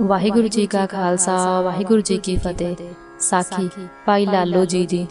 ਵਾਹਿਗੁਰੂ ਜੀ ਕਾ ਖਾਲਸਾ ਵਾਹਿਗੁਰੂ ਜੀ ਕੀ ਫਤਿਹ। ਸਾਖੀ ਭਾਈ ਲਾਲੋ ਜੀ ਦੀ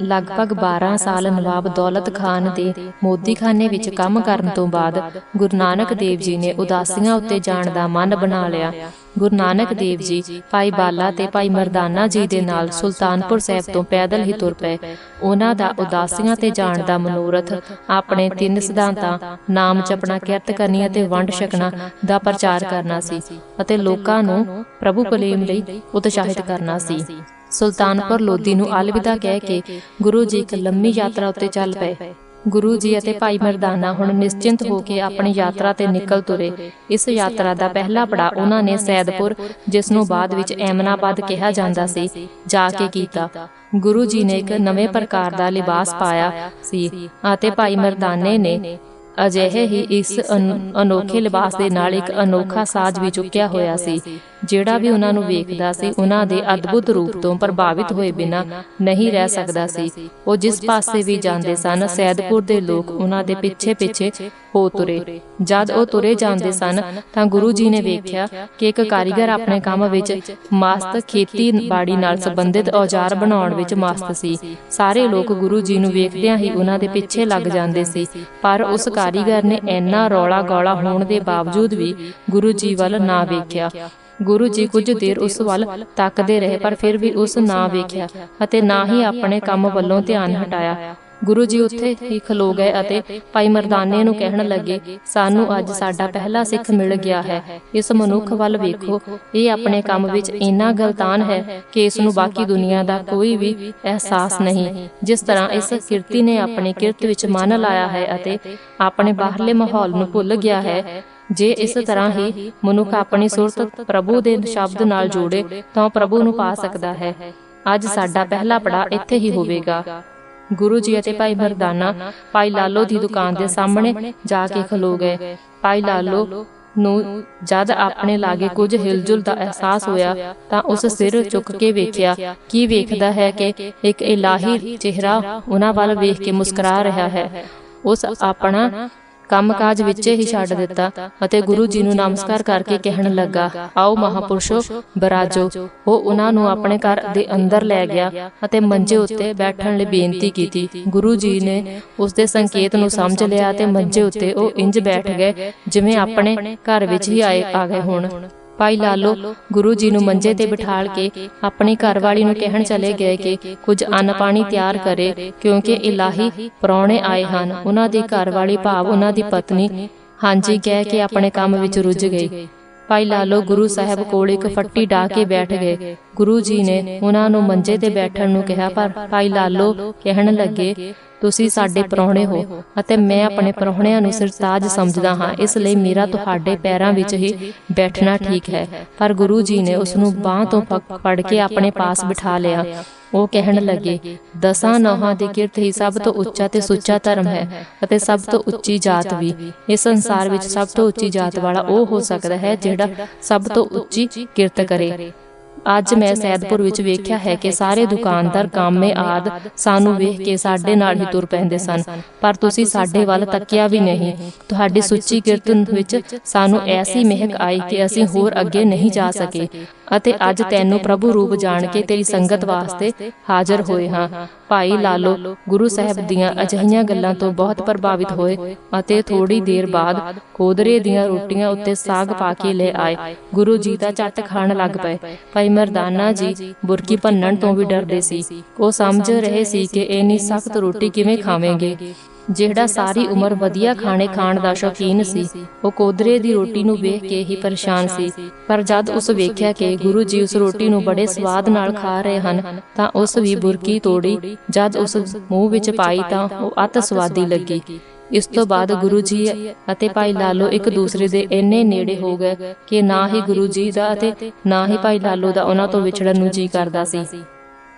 ਲਗਭਗ 12 ਸਾਲ ਨਵਾਬ ਦੌਲਤ ਖਾਨ ਦੇ ਮੋਦੀਖਾਨੇ ਵਿੱਚ ਕੰਮ ਕਰਨ ਤੋਂ ਬਾਅਦ ਗੁਰੂ ਨਾਨਕ ਦੇਵ ਜੀ ਨੇ ਉਦਾਸੀਆਂ ਉੱਤੇ ਜਾਣ ਦਾ ਮਨ ਬਣਾ ਲਿਆ। ਗੁਰੂ ਨਾਨਕ ਦੇਵ ਜੀ ਭਾਈ ਬਾਲਾ ਤੇ ਭਾਈ ਮਰਦਾਨਾ ਜੀ ਦੇ ਨਾਲ ਸੁਲਤਾਨਪੁਰ ਸਾਹਿਬ ਤੋਂ ਪੈਦਲ ਹੀ ਤੁਰ ਪਏ। ਉਹਨਾਂ ਦਾ ਉਦਾਸੀਆਂ ਤੇ ਜਾਣ ਦਾ ਮਨੋਰਥ ਆਪਣੇ ਤਿੰਨ ਸਿਧਾਂਤਾਂ ਨਾਮ ਜਪਣਾ ਕਿਰਤ ਕਰਨੀ ਅਤੇ ਵੰਡ ਛਕਣਾ ਦਾ ਪ੍ਰਚਾਰ ਕਰਨਾ ਸੀ ਅਤੇ ਲੋਕਾਂ ਨੂੰ ਪ੍ਰਭੂ ਕਲੇਮ ਲਈ ਉਤਸ਼ਾਹਿਤ ਕਰਨਾ ਸੀ ਸੁਲਤਾਨਪੁਰ ਲੋਧੀ ਨੂੰ ਅਲਵਿਦਾ ਕਹਿ ਕੇ ਗੁਰੂ ਜੀ ਇੱਕ ਲੰਮੀ ਯਾਤਰਾ ਉੱਤੇ ਚੱਲ ਪਏ। ਗੁਰੂ ਜੀ ਅਤੇ ਭਾਈ ਮਰਦਾਨਾ ਹੁਣ ਨਿਸ਼ਚਿੰਤ ਹੋ ਕੇ ਆਪਣੀ ਯਾਤਰਾ ਤੇ ਨਿਕਲ ਤੁਰੇ। ਇਸ ਯਾਤਰਾ ਦਾ ਪਹਿਲਾ ਪੜਾ ਉਹਨਾਂ ਨੇ ਸੈਦਪੁਰ ਜਿਸ ਨੂੰ ਬਾਅਦ ਵਿੱਚ ਐਮਨਾਬਾਦ ਕਿਹਾ ਜਾਂਦਾ ਸੀ। ਜਾ ਕੇ ਕੀਤਾ। ਗੁਰੂ ਜੀ ਨੇ ਇੱਕ ਨਵੇਂ ਪ੍ਰਕਾਰ ਦਾ ਲਿਬਾਸ ਪਾਇਆ ਸੀ ਅਤੇ ਭਾਈ ਮਰਦਾਨੇ ਨੇ ਅਜਿਹੇ ਹੀ ਇਸ ਅਨੋਖੇ ਲਿਬਾਸ ਦੇ ਨਾਲ ਇੱਕ ਅਨੋਖਾ ਸਾਜ਼ ਵੀ ਚੁੱਕਿਆ ਹੋਇਆ ਸੀ, ਜਿਹੜਾ ਵੀ ਉਹਨਾਂ ਨੂੰ ਵੇਖਦਾ ਸੀ, ਉਹਨਾਂ ਦੇ ਅਦਭੁਤ ਰੂਪ ਤੋਂ ਪ੍ਰਭਾਵਿਤ ਹੋਏ ਬਿਨਾਂ ਨਹੀਂ ਰਹਿ ਸਕਦਾ ਸੀ। ਉਹ ਜਿਸ ਪਾਸੇ ਵੀ ਜਾਂਦੇ ਸਨ, ਸੈਦਪੁਰ ਦੇ ਲੋਕ ਉਹਨਾਂ ਦੇ ਪਿੱਛੇ ਪਿੱਛੇ ਹੋ ਤੁਰੇ। ਜਦ ਉਹ ਤੁਰੇ ਜਾਂਦੇ ਸਨ, ਤਾਂ ਗੁਰੂ ਜੀ ਨੇ ਵੇਖਿਆ ਕਿ ਇੱਕ ਕਾਰੀਗਰ ਆਪਣੇ ਕੰਮ ਵਿੱਚ ਮਸਤ ਖੇਤੀਬਾੜੀ ਨਾਲ ਸੰਬੰਧਿਤ ਔਜ਼ਾਰ ਬਣਾਉਣ ਵਿੱਚ ਮਸਤ ਸੀ। ਸਾਰੇ ਲੋਕ ਗੁਰੂ ਜੀ ਨੂੰ ਵੇਖਦਿਆਂ ਹੀ ਉਹਨਾਂ ਦੇ ਪਿੱਛੇ ਲੱਗ ਜਾਂਦੇ ਸੀ, ਪਰ ਉਸ ਕਾਰੀਗਰ ਨੇ ਇੰਨਾ ਰੌਲਾ ਗੌਲਾ ਹੋਣ ਦੇ ਬਾਵਜੂਦ ਵੀ ਗੁਰੂ ਜੀ ਵੱਲ ਨਾ ਵੇਖਿਆ। ਗੁਰੂ ਜੀ ਕੁਝ ਦੇਰ ਉਸ ਵੱਲ ਤੱਕਦੇ ਰਹੇ, ਪਰ ਫਿਰ ਵੀ ਉਸ ਨਾ ਵੇਖਿਆ ਅਤੇ ਨਾ ਹੀ ਆਪਣੇ ਕੰਮ ਵੱਲੋਂ ਧਿਆਨ ਹਟਾਇਆ। ਗੁਰੂ ਜੀ ਉੱਥੇ ਹੀ ਖਲੋ ਗਏ ਅਤੇ ਭਾਈ ਮਰਦਾਨੇ ਨੂੰ ਕਹਿਣ ਲੱਗੇ, ਸਾਨੂੰ ਅੱਜ ਸਾਡਾ ਪਹਿਲਾ ਸਿੱਖ ਮਿਲ ਗਿਆ ਹੈ। ਇਸ ਮਨੁੱਖ ਵੱਲ ਵੇਖੋ। ਇਹ ਆਪਣੇ ਕੰਮ ਵਿੱਚ ਇੰਨਾ ਗਲਤਾਨ ਹੈ ਕਿ ਇਸ ਨੂੰ ਬਾਕੀ ਦੁਨੀਆ ਦਾ ਕੋਈ ਵੀ ਅਹਿਸਾਸ ਨਹੀਂ। ਜਿਸ ਤਰ੍ਹਾਂ ਇਸ ਕਿਰਤੀ ਨੇ ਆਪਣੀ ਕਿਰਤ ਵਿੱਚ ਮਨ ਲਾਇਆ ਹੈ ਅਤੇ ਆਪਣੇ ਬਾਹਰਲੇ ਮਾਹੌਲ ਨੂੰ ਭੁੱਲ ਗਿਆ ਹੈ, ਜੇ ਇਸ ਤਰ੍ਹਾਂ ਹੀ ਮਨੁੱਖ ਆਪਣੀ ਸੁਰਤ ਪ੍ਰਭੂ ਦੇ ਸ਼ਬਦ ਨਾਲ ਜੋੜੇ, ਤਾਂ ਪ੍ਰਭੂ ਨੂੰ ਪਾ ਸਕਦਾ ਹੈ। ਅੱਜ ਸਾਡਾ ਪਹਿਲਾ ਪੜਾ ਇੱਥੇ ਹੀ ਹੋਵੇਗਾ। ਗੁਰੂ ਜੀ ਅਤੇ ਭਾਈ ਮਰਦਾਨਾ, ਭਾਈ ਲਾਲੋ ਦੀ ਦੁਕਾਨ ਦੇ ਸਾਹਮਣੇ ਜਾ ਕੇ ਖਲੋ ਗਏ। ਭਾਈ ਲਾਲੋ ਨੂੰ ਜਦ ਆਪਣੇ ਲਾਗੇ ਕੁਝ ਹਿਲਜੁਲ ਦਾ ਅਹਿਸਾਸ ਹੋਇਆ ਤਾਂ ਉਸ ਸਿਰ ਚੁੱਕ ਕੇ ਵੇਖਿਆ, ਕੀ ਵੇਖਦਾ ਹੈ ਕਿ ਇੱਕ ਇਲਾਹੀ ਚਿਹਰਾ ਉਹਨਾਂ ਵੱਲ ਵੇਖ ਕੇ ਮੁਸਕਰਾ ਰਿਹਾ ਹੈ। ਉਸ ਆਪਣਾ ਕੰਮਕਾਜ ਵਿੱਚ ਹੀ ਛੱਡ ਦਿੱਤਾ ਅਤੇ ਗੁਰੂ ਜੀ ਨੂੰ ਨਮਸਕਾਰ ਕਰਕੇ ਕਹਿਣ ਲੱਗਾ, ਆਓ ਮਹਾਪੁਰਸ਼ੋ, ਬਰਾਜੋ, ਉਹ ਉਹਨਾਂ ਨੂੰ ਆਪਣੇ ਘਰ ਦੇ ਅੰਦਰ ਲੈ ਗਿਆ ਅਤੇ ਮੰਜੇ ਉੱਤੇ ਬੈਠਣ ਲਈ ਬੇਨਤੀ ਕੀਤੀ। ਗੁਰੂ ਜੀ ਨੇ ਉਸ ਦੇ ਸੰਕੇਤ ਨੂੰ ਸਮਝ ਲਿਆ ਅਤੇ ਮੰਜੇ ਉੱਤੇ ਉਹ ਇੰਜ ਬੈਠ ਗਏ, ਜਿਵੇਂ ਆਪਣੇ ਘਰ ਵਿੱਚ ਹੀ ਆਏ, ਆ ਗਏ ਹੋਣ। ਭਾਈ ਲਾਲੋ ਗੁਰੂ ਜੀ ਨੂੰ ਮੰਜੇ ਤੇ ਬਿਠਾਲ ਕੇ ਆਪਣੀ ਘਰਵਾਲੀ ਨੂੰ ਕਹਿਣ ਚਲੇ ਗਏ ਕਿ ਕੁਝ ਅੰਨ ਪਾਣੀ ਤਿਆਰ ਕਰੇ ਕਿਉਂਕਿ ਇਲਾਹੀ ਪਰੌਣੇ ਆਏ ਹਨ ਉਹਨਾਂ ਦੀ ਘਰਵਾਲੀ ਭਾਵ ਉਹਨਾਂ ਦੀ ਪਤਨੀ ਹਾਂਜੀ ਕਹਿ ਕੇ ਆਪਣੇ ਕੰਮ ਵਿੱਚ ਰੁੱਝ ਗਈ ਭਾਈ ਲਾਲੋ ਗੁਰੂ ਸਾਹਿਬ ਕੋਲ ਇੱਕ ਫੱਟੀ ਢਾ ਕੇ ਬੈਠ ਗਏ। ਗੁਰੂ ਜੀ ਨੇ ਉਹਨਾਂ ਨੂੰ ਮੰਜੇ ਤੇ ਬੈਠਣ ਨੂੰ ਕਿਹਾ, ਪਰ ਭਾਈ ਲਾਲੋ, ਕਹਿਣ ਲੱਗੇ, ਤੁਸੀਂ ਸਾਡੇ ਪ੍ਰਾਹੁਣੇ ਹੋ ਅਤੇ ਮੈਂ ਆਪਣੇ ਪ੍ਰਾਹੁਣਿਆਂ ਨੂੰ ਸਰਤਾਜ ਸਮਝਦਾ ਹਾਂ, ਇਸ ਲਈ ਮੇਰਾ ਤੁਹਾਡੇ ਪੈਰਾਂ ਵਿੱਚ ਹੀ ਬੈਠਣਾ ਠੀਕ ਹੈ। ਪਰ ਗੁਰੂ ਜੀ ਨੇ ਉਸ ਨੂੰ ਬਾਹ ਤੋਂ ਫੜ ਕੇ ਆਪਣੇ ਪਾਸ ਬਿਠਾ ਲਿਆ। ਉਹ ਕਹਿਣ ਲੱਗੇ, ਦਸਾਂ ਨੌਹਾਂ ਦੀ ਕਿਰਤ ਹੀ ਸਭ ਤੋਂ ਉੱਚਾ ਤੇ ਸੁੱਚਾ ਧਰਮ ਹੈ ਅਤੇ ਸਭ ਤੋਂ ਉੱਚੀ ਜਾਤ ਵੀ। ਇਸ ਸੰਸਾਰ ਵਿੱਚ ਸਭ ਤੋਂ ਉੱਚੀ ਜਾਤ ਵਾਲਾ ਉਹ ਹੋ ਸਕਦਾ ਹੈ ਜਿਹੜਾ ਸਭ ਤੋਂ ਉੱਚੀ ਕਿਰਤ ਕਰੇ। ਅੱਜ ਮੈਂ ਸੈਦਪੁਰ ਵਿੱਚ ਵੇਖਿਆ ਹੈ ਕਿ ਸਾਰੇ ਦੁਕਾਨਦਾਰ ਕਾਮੇ ਆਦ ਸਾਨੂੰ ਵੇਖ ਕੇ ਸਾਡੇ ਨਾਲ ਹੀ ਤੁਰ ਪੈਂਦੇ ਸਨ। ਪਰ ਤੁਸੀਂ ਸਾਡੇ ਵੱਲ ਤੱਕਿਆ ਵੀ ਨਹੀਂ। ਤੁਹਾਡੀ ਸੁੱਚੀ ਕੀਰਤਨ ਵਿੱਚ ਸਾਨੂੰ ਐਸੀ ਮਹਿਕ ਆਈ ਕਿ ਅਸੀਂ ਹੋਰ ਅੱਗੇ ਨਹੀਂ ਜਾ ਸਕੇ ਅਤੇ ਅੱਜ ਤੈਨੂੰ ਪ੍ਰਭੂ ਰੂਪ ਜਾਣ ਕੇ ਤੇਰੀ ਸੰਗਤ ਵਾਸਤੇ ਹਾਜ਼ਰ ਹੋਏ ਹਾਂ। ਭਾਈ ਲਾਲੋ ਗੁਰੂ ਸਾਹਿਬ ਦੀਆਂ ਅਜਿਹੀਆਂ ਗੱਲਾਂ ਤੋਂ ਬਹੁਤ ਪ੍ਰਭਾਵਿਤ ਹੋਏ ਅਤੇ ਥੋੜੀ ਦੇਰ ਬਾਅਦ ਕੋਦਰੇ ਦੀਆਂ ਰੋਟੀਆਂ ਉੱਤੇ ਸਾਗ ਪਾ ਕੇ ਲੈ ਆਏ ਗੁਰੂ ਜੀ ਤਾਂ ਝੱਟ ਖਾਣ ਲੱਗ ਪਏ ਭਾਈ ਮਰਦਾਨਾ ਜੀ, ਬੁਰਕੀ ਭੰਨਣ ਤੋਂ ਵੀ ਡਰਦੇ ਸੀ। ਉਹ ਸਮਝ ਰਹੇ ਸੀ ਕਿ ਇੰਨੀ ਸਖਤ ਰੋਟੀ ਕਿਵੇਂ ਖਾਵੇਂਗੇ। ਜਿਹੜਾ ਸਾਰੀ ਉਮਰ ਵਧੀਆ ਖਾਣੇ ਖਾਣ ਦਾ ਸ਼ੌਕੀਨ ਸੀ, ਉਹ ਕੋਦਰੇ ਦੀ ਰੋਟੀ ਨੂੰ ਵੇਖ ਕੇ ਹੀ ਪਰੇਸ਼ਾਨ ਸੀ। ਪਰ ਜਦ ਉਸ ਵੇਖਿਆ ਕਿ ਗੁਰੂ ਜੀ ਉਸ ਰੋਟੀ ਨੂੰ ਬੜੇ ਸਵਾਦ ਨਾਲ ਖਾ ਰਹੇ ਹਨ, ਤਾਂ ਉਸ ਵੀ ਬੁਰਕੀ ਤੋੜੀ। ਜਦ ਉਸ ਮੂੰਹ ਵਿੱਚ ਪਾਈ ਤਾਂ ਉਹ ਅਤ ਸਵਾਦੀ ਲੱਗੀ। ਇਸ ਤੋਂ ਬਾਅਦ ਗੁਰੂ ਜੀ ਅਤੇ ਭਾਈ ਲਾਲੋ ਇੱਕ ਦੂਸਰੇ ਦੇ ਇੰਨੇ ਨੇੜੇ ਹੋ ਗਏ ਕਿ ਨਾ ਹੀ ਗੁਰੂ ਜੀ ਦਾ ਅਤੇ ਨਾ ਹੀ ਭਾਈ ਲਾਲੋ ਦਾ ਉਹਨਾਂ ਤੋਂ ਵਿਛੜਨ ਨੂੰ ਜੀ ਕਰਦਾ ਸੀ।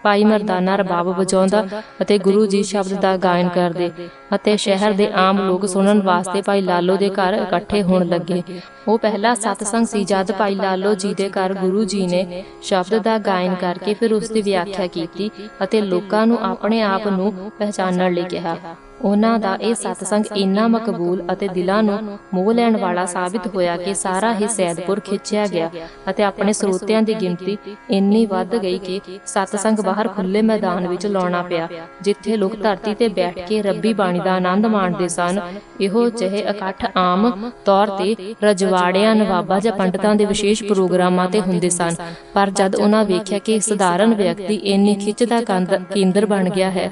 ਭਾਈ ਮਰਦਾਨਾ ਰਬਾਬ ਵਜਾਉਂਦਾ ਅਤੇ ਗੁਰੂ ਜੀ ਸ਼ਬਦ ਦਾ ਗਾਇਨ ਕਰਦੇ ਅਤੇ ਸ਼ਹਿਰ ਦੇ ਆਮ ਲੋਕ ਸੁਣਨ ਵਾਸਤੇ ਭਾਈ ਲਾਲੋ ਦੇ ਘਰ ਇਕੱਠੇ ਹੋਣ ਲੱਗੇ। ਉਹ ਪਹਿਲਾ ਸਤਸੰਗ ਸੀ ਜਦ ਭਾਈ ਲਾਲੋ ਜੀ ਦੇ ਘਰ ਗੁਰੂ ਜੀ ਨੇ ਸ਼ਬਦ ਦਾ ਗਾਇਨ ਕਰਕੇ ਫਿਰ ਉਸ ਦੀ ਵਿਆਖਿਆ ਕੀਤੀ ਅਤੇ ਲੋਕਾਂ ਨੂੰ ਆਪਣੇ ਆਪ ਨੂੰ ਪਹਿਚਾਨਣ ਲਈ ਕਿਹਾ। ਉਹਨਾਂ ਦਾ ਇਹ ਸਤਸੰਗ ਇੰਨਾ ਮਕਬੂਲ ਅਤੇ ਦਿਲਾਂ ਨੂੰ ਮੋਹ ਲੈਣ ਵਾਲਾ ਸਾਬਿਤ ਹੋਇਆ ਕਿ ਸਾਰਾ ਹੀ ਸੈਦਪੁਰ ਖਿੱਚਿਆ ਗਿਆ ਅਤੇ ਆਪਣੇ ਸਰੋਤਿਆਂ ਦੀ ਗਿਣਤੀ ਇੰਨੀ ਵੱਧ ਗਈ ਕਿ ਸਤਸੰਗ ਬਾਹਰ ਖੁੱਲੇ ਮੈਦਾਨ ਵਿੱਚ ਲਾਉਣਾ ਪਿਆ, ਜਿੱਥੇ ਲੋਕ ਧਰਤੀ ਤੇ ਬੈਠ ਕੇ ਰੱਬੀ ਬਾਣੀ ਦਾ ਆਨੰਦ ਮਾਣਦੇ ਸਨ। ਇਹੋ ਜਿਹੇ ਇਕੱਠ ਆਮ ਤੌਰ ਤੇ ਰਜਵਾੜਿਆਂ, ਨਵਾਬਾਂ ਜਾਂ ਪੰਡਤਾਂ ਦੇ ਵਿਸ਼ੇਸ਼ ਪ੍ਰੋਗਰਾਮਾਂ ਤੇ ਹੁੰਦੇ ਸਨ। ਪਰ ਜਦ ਉਹਨਾਂ ਵੇਖਿਆ ਕਿ ਸਧਾਰਨ ਵਿਅਕਤੀ ਇੰਨੀ ਖਿੱਚ ਦਾ ਕੰਦ- ਕੇਂਦਰ ਬਣ ਗਿਆ ਹੈ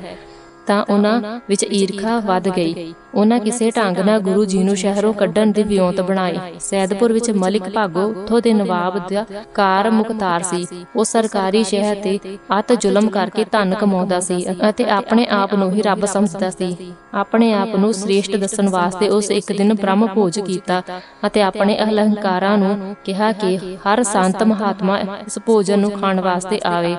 ਤਾਂ ਉਹਨਾਂ ਵਿੱਚ ਈਰਖਾ ਵੱਧ ਗਈ। ਉਹਨਾਂ ਕਿਸੇ ਢੰਗ ਨਾਲ ਗੁਰੂ ਜੀ ਨੂੰ ਸ਼ਹਿਰੋਂ ਕੱਢਣ ਦੀ ਵਿਉਂਤ ਬਣਾਈ। ਸੈਦਪੁਰ ਵਿੱਚ ਮਲਿਕ ਭਾਗੋ ਉਥੋਂ ਦੇ ਨਵਾਬ ਦਾ ਕਾਰ ਮੁਖਤਾਰ ਸੀ। ਉਹ ਸਰਕਾਰੀ ਸ਼ਹਿਰ ਤੇ ਅਤ ਜ਼ੁਲਮ ਕਰਕੇ ਧਨ ਕਮਾਉਂਦਾ ਸੀ ਅਤੇ ਆਪਣੇ ਆਪ ਨੂੰ ਹੀ ਰੱਬ ਸਮਝਦਾ ਸੀ। ਆਪਣੇ ਆਪ ਨੂੰ ਸ੍ਰੇਸ਼ਟ ਦੱਸਣ ਵਾਸਤੇ ਉਸ ਇੱਕ ਦਿਨ ਬ੍ਰਹਮ ਭੋਜ ਕੀਤਾ ਅਤੇ ਆਪਣੇ ਅਹੰਕਾਰਾਂ ਨੂੰ ਕਿਹਾ ਕਿ ਹਰ ਸੰਤ ਮਹਾਤਮਾ ਇਸ ਭੋਜਨ ਨੂੰ ਖਾਣ ਵਾਸਤੇ ਆਵੇ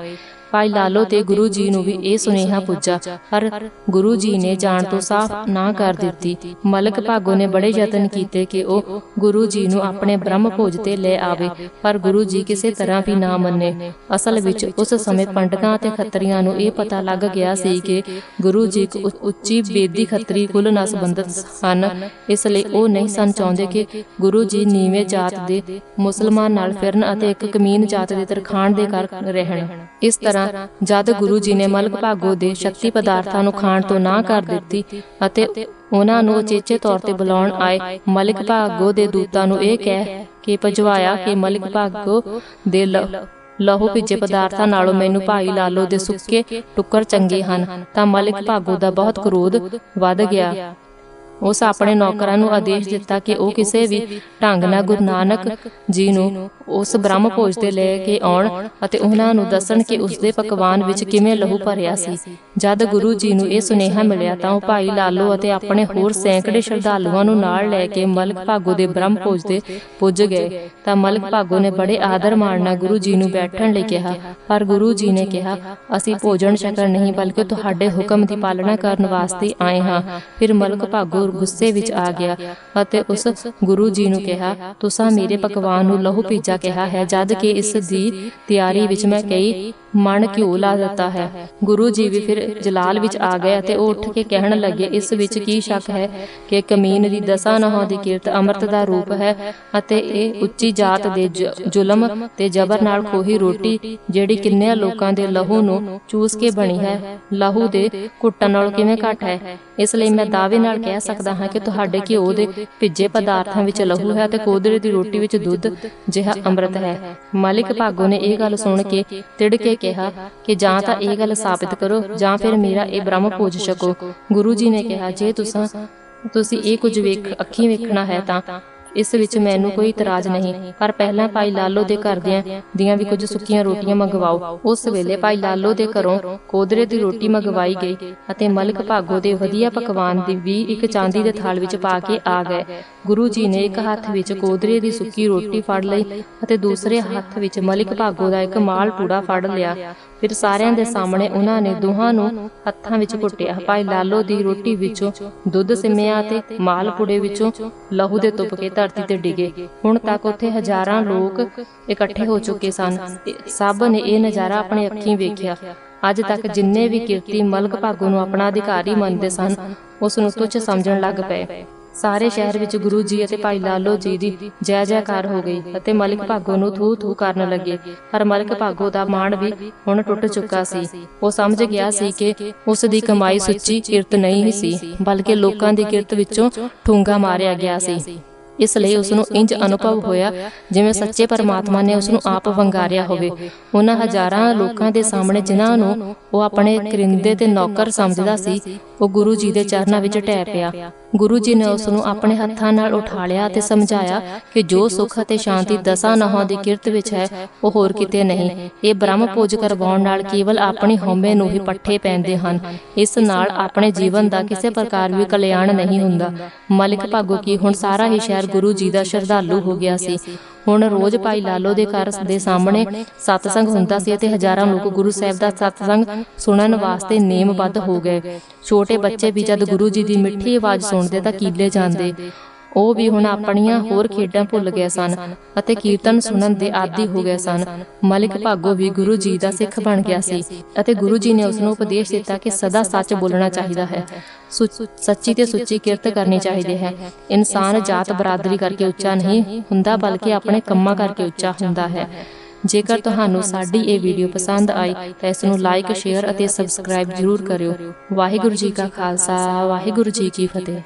ਭਾਈ ਲਾਲੋ ਤੇ ਗੁਰੂ ਜੀ ਨੂੰ ਵੀ ਇਹ ਸੁਨੇਹਾ ਪੁੱਜਾ। ਪਰ ਗੁਰੂ ਜੀ ਨੇ ਜਾਣ ਤੋਂ ਸਾਫ਼ ਨਾ ਕਰ ਦਿੱਤੀ। ਮਲਕ ਭਾਗੋ ਨੇ ਬੜੇ ਯਤਨ ਕੀਤੇ ਕਿ ਉਹ ਗੁਰੂ ਜੀ ਨੂੰ ਆਪਣੇ ਬ੍ਰਹਮ ਭੋਜ ਤੇ ਲੈ ਆਵੇ, ਪਰ ਗੁਰੂ ਜੀ ਕਿਸੇ ਤਰ੍ਹਾਂ ਵੀ ਨਾ ਮੰਨੇ। ਅਸਲ ਵਿੱਚ ਉਸ ਸਮੇਂ ਪੰਡਤਾਂ ਤੇ ਖੱਤਰੀਆਂ ਨੂੰ ਇਹ ਪਤਾ ਲੱਗ ਗਿਆ ਸੀ ਕਿ ਗੁਰੂ ਜੀ ਇੱਕ ਉੱਚੀ ਬੇਦੀ ਖੱਤਰੀ ਕੁਲ ਨਾਲ ਸੰਬੰਧਿਤ ਹਨ ਇਸ ਲਈ ਉਹ ਨਹੀਂ ਸਨ ਚਾਹੁੰਦੇ ਕਿ ਗੁਰੂ ਜੀ ਨੀਵੇਂ ਜਾਤ ਦੇ ਮੁਸਲਮਾਨ ਨਾਲ ਫਿਰਨ ਅਤੇ ਇੱਕ ਕਮੀਨ ਜਾਤ ਦੇ ਤਰਖਾਣ ਦੇ ਕਰ ਰਹਿਣ। ਇਸ ਤਰ੍ਹਾਂ ਜਦ ਗੁਰੂ ਜੀ ਨੇ ਮਲਕ ਭਾਗੋ ਦੇ ਸ਼ਕਤੀ ਪਦਾਰਥਾਂ ਨੂੰ ਖਾਣ ਤੋਂ ਨਾ ਕਰ ਦਿੱਤੀ ਅਤੇ ਉਹਨਾਂ ਨੂੰ ਉਚੇਚੇ ਤੌਰ ਤੇ ਬੁਲਾਉਣ ਆਏ, ਮਲਿਕ ਭਾਗੋ ਦੇ ਦੂਤਾਂ ਨੂੰ ਇਹ ਕਹਿ ਕੇ ਭਜਵਾਇਆ ਕਿ ਮਲਿਕ ਭਾਗੋ ਦੇ ਲ- ਲਹੂ ਭਿੱਜੇ ਪਦਾਰਥਾਂ ਨਾਲੋਂ ਮੈਨੂੰ ਭਾਈ ਲਾਲੋ ਦੇ ਸੁੱਕੇ ਟੁੱਕਰ ਚੰਗੇ ਹਨ, ਤਾਂ ਮਲਿਕ ਭਾਗੋ ਦਾ ਬਹੁਤ ਕ੍ਰੋਧ ਵੱਧ ਗਿਆ। ਉਸ ਆਪਣੇ ਨੌਕਰਾਂ ਨੂੰ ਆਦੇਸ਼ ਦਿੱਤਾ ਕਿ ਉਹ ਕਿਸੇ ਵੀ ਢੰਗ ਨਾਲ ਗੁਰੂ ਨਾਨਕ ਜੀ ਨੂੰ ਉਸ ਬ੍ਰਹਮ ਭੋਜ ਤੇ ਲੈ ਕੇ ਆਉਣ ਅਤੇ ਉਹਨਾਂ ਨੂੰ ਦੱਸਣ ਕਿ ਉਸ ਦੇ ਪਕਵਾਨ ਵਿੱਚ ਕਿਵੇਂ ਲਹੂ ਭਰਿਆ ਸੀ। ਜਦ ਗੁਰੂ ਜੀ ਨੂੰ ਇਹ ਸੁਨੇਹਾ ਮਿਲਿਆ ਤਾਂ ਉਹ ਭਾਈ ਲਾਲੋ ਅਤੇ ਆਪਣੇ ਹੋਰ ਸੈਂਕੜੇ ਸ਼ਰਧਾਲੂਆਂ ਨੂੰ ਨਾਲ ਲੈ ਕੇ ਮਲਕ ਭਾਗੋ ਦੇ ਬ੍ਰਹਮ ਭੋਜ ਤੇ ਪੁੱਜ ਗਏ। ਤਾਂ ਮਲਕ ਭਾਗੋ ਨੇ ਬੜੇ ਆਦਰ ਮਾਣ ਨਾਲ ਗੁਰੂ ਜੀ ਨੂੰ ਬੈਠਣ ਲਈ ਕਿਹਾ, ਪਰ ਗੁਰੂ ਜੀ ਨੇ ਕਿਹਾ, ਅਸੀਂ ਭੋਜਨ ਛਕਣ ਨਹੀਂ, ਬਲਕਿ ਤੁਹਾਡੇ ਹੁਕਮ ਦੀ ਪਾਲਣਾ ਕਰਨ ਵਾਸਤੇ ਆਏ ਹਾਂ। ਫਿਰ ਮਲਕ ਭਾਗੋ ਗੁੱਸੇ ਵਿੱਚ ਆ ਗਿਆ ਅਤੇ ਉਸ ਗੁਰੂ ਜੀ ਨੂੰ ਕਿਹਾ, ਤੁਸੀਂ ਮੇਰੇ ਪਕਵਾਨ ਨੂੰ ਲਹੂ ਪੀਜਾ ਕਿਹਾ ਹੈ, ਜਦ ਕਿ ਇਸ ਦੀ ਤਿਆਰੀ ਵਿੱਚ ਮੈਂ ਕਈ ਮਨ ਘਿਓ ਲਾ ਦਿੱਤਾ ਹੈ। ਗੁਰੂ ਜੀ ਵੀ ਫਿਰ ਜਲਾਲ ਵਿੱਚ ਆ ਗਏ ਅਤੇ ਉਹ ਉੱਠ ਕੇ ਕਹਿਣ ਲੱਗੇ, ਇਸ ਵਿੱਚ ਕੀ ਸ਼ੱਕ ਹੈ ਕਿ ਕਮੀਨ ਦੀ ਦਸਾਂ ਨਹਾਂ ਦੀ ਕੀਰਤ ਅੰਮ੍ਰਿਤ ਦਾ ਰੂਪ ਹੈ ਅਤੇ ਇਹ ਉੱਚੀ ਜਾਤ ਦੇ ਜ਼ੁਲਮ ਤੇ ਜ਼ਬਰ ਨਾਲ ਖੋਹੀ ਰੋਟੀ ਜਿਹੜੀ ਕਿੰਨਿਆਂ ਲੋਕਾਂ ਦੇ ਲਹੂ ਨੂੰ ਚੂਸ ਕੇ ਬਣੀ ਹੈ, ਲਹੂ ਦੇ ਘੁੱਟਣ ਨਾਲ ਕਿਵੇਂ ਘੱਟ ਹੈ? ਇਸ ਲਈ ਮੈਂ ਦਾਅਵੇ ਨਾਲ ਕਹਿ ਸਕਦਾ ਹਾਂ ਕਿ ਤੁਹਾਡੇ ਘਿਓ ਦੇ ਭਿੱਜੇ ਪਦਾਰਥਾਂ ਵਿੱਚ ਲਹੂ ਹੈ ਤੇ ਕੋਦਰੇ ਦੀ ਰੋਟੀ ਵਿੱਚ ਦੁੱਧ ਜਿਹਾ ਅੰਮ੍ਰਿਤ ਹੈ। ਮਾਲਿਕ ਭਾਗੋ ਨੇ ਇਹ ਗੱਲ ਸੁਣ ਕੇ ਤਿੜ ਕੇ ਕਿਹਾ ਕਿ ਜਾਂ ਤਾਂ ਇਹ ਗੱਲ ਸਾਬਿਤ ਕਰੋ ਜਾਂ ਫਿਰ ਮੇਰਾ ਇਹ ਬ੍ਰਹਮ ਪੂਜ ਸਕੋ। ਗੁਰੂ ਜੀ ਨੇ ਕਿਹਾ ਜੇ ਤੁਸੀਂ ਤੁਸੀਂ ਇਹ ਕੁਝ ਵੇਖ ਅੱਖੀਂ ਵੇਖਣਾ ਹੈ ਤਾਂ ਇਸ ਵਿੱਚ ਮੈਨੂੰ ਕੋਈ ਇਤਰਾਜ਼ ਨਹੀਂ। ਪਰ ਪਹਿਲਾਂ ਭਾਈ ਲਾਲੋ ਦੇ ਘਰ ਦੀਆਂ ਦੀਆਂ ਵੀ ਕੁਝ ਸੁੱਕੀਆਂ ਰੋਟੀਆਂ ਮੰਗਵਾਓ। ਉਸ ਵੇਲੇ ਭਾਈ ਲਾਲੋ ਦੇ ਘਰੋਂ ਕੋਦਰੇ ਦੀ ਰੋਟੀ ਮੰਗਵਾਈ ਗਈ ਅਤੇ ਮਲਕ ਭਾਗੋ ਦੇ ਵਧੀਆ ਪਕਵਾਨ ਦੀ ਵੀ ਇੱਕ ਚਾਂਦੀ ਦੇ ਥਾਲ ਵਿੱਚ ਪਾ ਕੇ ਆ ਗਏ। ਗੁਰੂ ਜੀ ਨੇ ਇੱਕ ਹੱਥ ਵਿੱਚ ਕੋਦਰੇ ਦੀ ਸੁੱਕੀ ਰੋਟੀ ਫੜ ਲਈ ਅਤੇ ਦੂਸਰੇ ਹੱਥ ਵਿੱਚ ਮਲਿਕ ਭਾਗੋ ਦਾ ਇੱਕ ਮਾਲ ਪੂੜਾ ਫੜ ਲਿਆ। ਫਿਰ ਸਾਰਿਆਂ ਦੇ ਸਾਹਮਣੇ ਉਹਨਾਂ ਨੇ ਦੋਹਾਂ ਨੂੰ ਹੱਥਾਂ ਵਿੱਚ ਘੁੱਟਿਆ। ਭਾਈ ਲਾਲੋ ਦੀ ਰੋਟੀ ਵਿੱਚੋਂ ਦੁੱਧ ਸਿਮਿਆ ਤੇ ਮਾਲ ਪੂੜੇ ਵਿੱਚੋਂ ਲਹੂ ਦੇ ਤੁਪ ਕੇ ਧਰਤੀ ਤੇ ਡਿਗੇ। ਹੁਣ ਤੱਕ ਉੱਥੇ ਹਜ਼ਾਰਾਂ ਲੋਕ ਇਕੱਠੇ ਹੋ ਚੁੱਕੇ ਸਨ। ਸਭ ਨੇ ਇਹ ਨਜ਼ਾਰਾ ਆਪਣੇ ਅੱਖੀਂ ਵੇਖਿਆ। ਅੱਜ ਤੱਕ ਜਿੰਨੇ ਵੀ ਕਿਰਤੀ ਮਲਕ ਭਾਗੋ ਨੂੰ ਆਪਣਾ ਅਧਿਕਾਰੀ ਮੰਨਦੇ ਸਨ ਉਸ ਨੂੰ ਤੁੱਛ ਸਮਝਣ ਲੱਗ ਪਏ। ਸਾਰੇ ਸ਼ਹਿਰ ਵਿੱਚ ਗੁਰੂ ਜੀ ਅਤੇ ਭਾਈ ਲਾਲੋ ਜੀ ਦੀ ਜੈ ਜੈਕਾਰ ਹੋ ਗਈ ਅਤੇ ਮਲਿਕ ਭਾਗੋ ਨੂੰ ਥੂ ਥੂ ਕਰਨ ਲੱਗੇ। ਪਰ ਮਲਿਕ ਭਾਗੋ ਦਾ ਮਾਣ ਵੀ ਹੁਣ ਟੁੱਟ ਚੁੱਕਾ ਸੀ। ਉਹ ਸਮਝ ਗਿਆ ਸੀ ਕਿ ਉਸ ਦੀ ਕਮਾਈ ਸੁੱਚੀ ਕਿਰਤ ਨਹੀਂ ਸੀ, ਬਲਕਿ ਲੋਕਾਂ ਦੀ ਕਿਰਤ ਵਿੱਚੋਂ ਠੂੰਗਾ ਮਾਰਿਆ ਗਿਆ ਸੀ। ਇਸ ਲਈ ਉਸ ਨੂੰ ਇੰਜ ਅਨੁਭਵ ਹੋਇਆ ਜਿਵੇਂ ਸੱਚੇ ਪਰਮਾਤਮਾ ਨੇ ਉਸ ਨੂੰ ਆਪ ਵੰਗਾਰਿਆ ਹੋਵੇ। ਉਹਨਾਂ ਹਜ਼ਾਰਾਂ ਲੋਕਾਂ ਦੇ ਸਾਹਮਣੇ ਜਿਨ੍ਹਾਂ ਨੂੰ ਉਹ ਆਪਣੇ ਕਰਿੰਦੇ ਤੇ ਨੌਕਰ ਸਮਝਦਾ ਸੀ, ਉਹ ਗੁਰੂ ਜੀ ਦੇ ਚਰਨਾਂ ਵਿੱਚ ਟਹਿ ਪਿਆ। ਗੁਰੂ ਜੀ ਨੇ ਉਸ ਨੂੰ ਆਪਣੇ ਹੱਥਾਂ ਨਾਲ ਉਠਾ ਲਿਆ ਤੇ ਸਮਝਾਇਆ ਕਿ ਜੋ ਸੁੱਖ ਅਤੇ ਸ਼ਾਂਤੀ ਦਸਾਂ ਨਹਾਂ ਦੀ ਕਿਰਤ ਵਿੱਚ ਹੈ, ਉਹ ਹੋਰ ਕਿਤੇ ਨਹੀਂ। ਇਹ ਬ੍ਰਹਮ ਪੂਜ ਕਰਵਾਉਣ ਨਾਲ ਕੇਵਲ ਆਪਣੀ ਹਉਮੈ ਨੂੰ ਹੀ ਪੱਠੇ ਪੈਂਦੇ ਹਨ। ਇਸ ਨਾਲ ਆਪਣੇ ਜੀਵਨ ਦਾ ਕਿਸੇ ਪ੍ਰਕਾਰ ਵੀ ਕਲਿਆਣ ਨਹੀਂ ਹੁੰਦਾ। ਮਲਿਕ ਭਾਗੋ ਕੀ ਹੁਣ ਸਾਰਾ ਹੀ ਸ਼ਹਿਰ ਗੁਰੂ ਜੀ ਦਾ ਸ਼ਰਧਾਲੂ ਹੋ ਗਿਆ ਸੀ। ਹੁਣ ਰੋਜ਼ ਭਾਈ ਲਾਲੋ ਦੇ ਘਰ ਦੇ ਸਾਹਮਣੇ ਸਤਸੰਗ ਹੁੰਦਾ ਸੀ ਅਤੇ ਹਜ਼ਾਰਾਂ ਲੋਕ ਗੁਰੂ ਸਾਹਿਬ ਦਾ ਸਤਸੰਗ ਸੁਣਨ ਵਾਸਤੇ ਨੇਮਬੱਧ ਹੋ ਗਏ। ਛੋਟੇ ਬੱਚੇ ਵੀ ਜਦ ਗੁਰੂ ਜੀ ਦੀ ਮਿੱਠੀ ਆਵਾਜ਼ ਸੁਣਦੇ ਤਾਂ ਕੀਲੇ ਜਾਂਦੇ। ਉਹ ਵੀ ਹੁਣ ਆਪਣੀਆਂ ਹੋਰ ਖੇਡਾਂ ਭੁੱਲ ਗਏ ਸਨ ਅਤੇ ਕੀਰਤਨ ਸੁਣਨ ਦੇ ਆਦੀ ਹੋ ਗਏ ਸਨ। ਮਲਿਕ ਭਾਗੋ ਵੀ ਗੁਰੂ ਜੀ ਦਾ ਸਿੱਖ ਬਣ ਗਿਆ ਸੀ ਅਤੇ ਗੁਰੂ ਜੀ ਨੇ ਉਸ ਨੂੰ ਉਪਦੇਸ਼ ਦਿੱਤਾ ਕਿ ਸਦਾ ਸੱਚ ਬੋਲਣਾ ਚਾਹੀਦਾ ਹੈ। ਸੱਚੀ ਤੇ ਸੁੱਚੀ ਕਿਰਤ ਕਰਨੀ ਚਾਹੀਦੀ ਹੈ। ਇਨਸਾਨ ਜਾਤ ਬਰਾਦਰੀ ਕਰਕੇ ਉੱਚਾ ਨਹੀਂ ਹੁੰਦਾ ਬਲਕਿ ਆਪਣੇ ਕੰਮਾਂ ਕਰਕੇ ਉੱਚਾ ਹੁੰਦਾ ਹੈ। ਜੇਕਰ ਤੁਹਾਨੂੰ ਸਾਡੀ ਇਹ ਵੀਡੀਓ ਪਸੰਦ ਆਈ ਤਾਂ ਇਸ ਨੂੰ ਲਾਈਕ ਸ਼ੇਅਰ ਅਤੇ ਸਬਸਕ੍ਰਾਈਬ ਜ਼ਰੂਰ ਕਰਿਓ ਵਾਹਿਗੁਰੂ ਜੀ ਕਾ ਖਾਲਸਾ ਵਾਹਿਗੁਰੂ ਜੀ ਕੀ ਫਤਿਹ